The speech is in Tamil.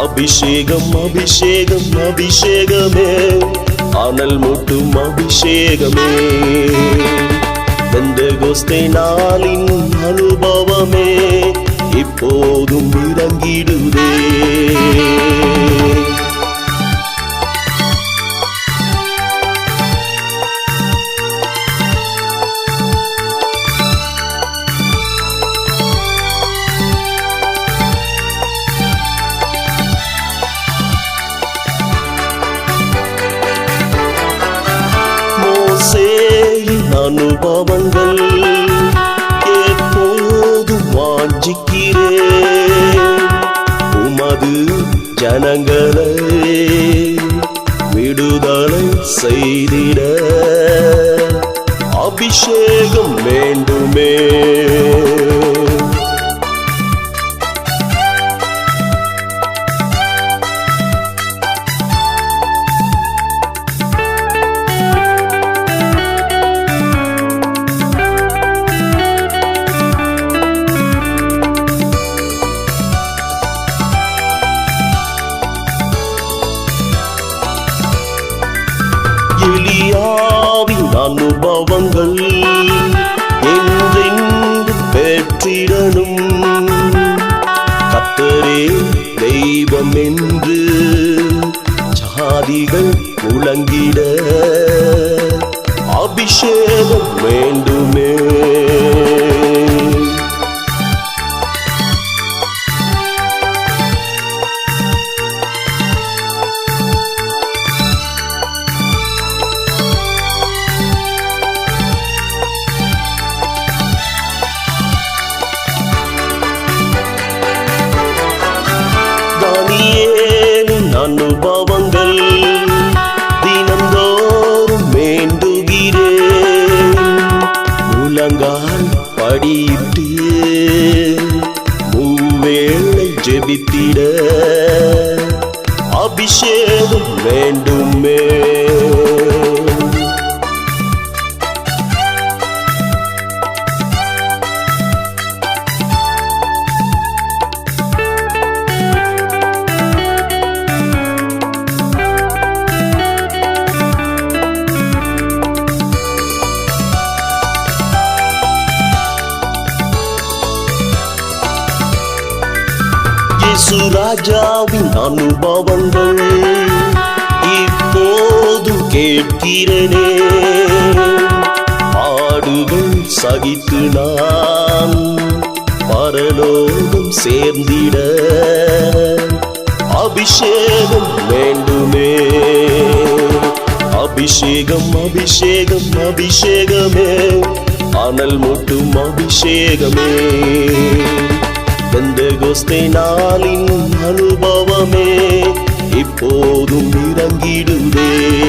அபிஷேகம் அபிஷேகம் அபிஷேகமே. அனல் மூட்டும் அபிஷேகமே. பெந்தகோஸ்தே நாளின் அனுபவமே. இப்போதும் இறங்கிடுதே. அனுபவங்கள் எப்போதும் வாஞ்சிக்கிறேன். உமது ஜனங்களை விடுதலை செய்திட அபிஷேகம் வேண்டுமே. எலியாவின் அனுபவங்கள் என்றென்று பெற்றிடனும் கத்தரே தெய்வம் என்று ஜாதிகள் முழங்கிட அபிஷேகம் வேண்டுமே. அனுபவங்கள் தினந்தோறும் வேண்டுகிறேன் முழங்கால் படியிட்டு மூவேளை ஜெபித்திட அபிஷேகம் வேண்டுமே. இயேசு ராஜாவின் அனுபவங்கள் இப்போது கேட்கிறனே. ஆடுகள் சகித்து நான் பரலோகம் சேர்ந்திட அபிஷேகம் வேண்டுமே. அபிஷேகம் அபிஷேகம் அபிஷேகமே. அனல் மூட்டும் அபிஷேகமே. பெந்தகோஸ்தே நாளின் அனுபவமே இப்போதும் இறங்கிடுதே.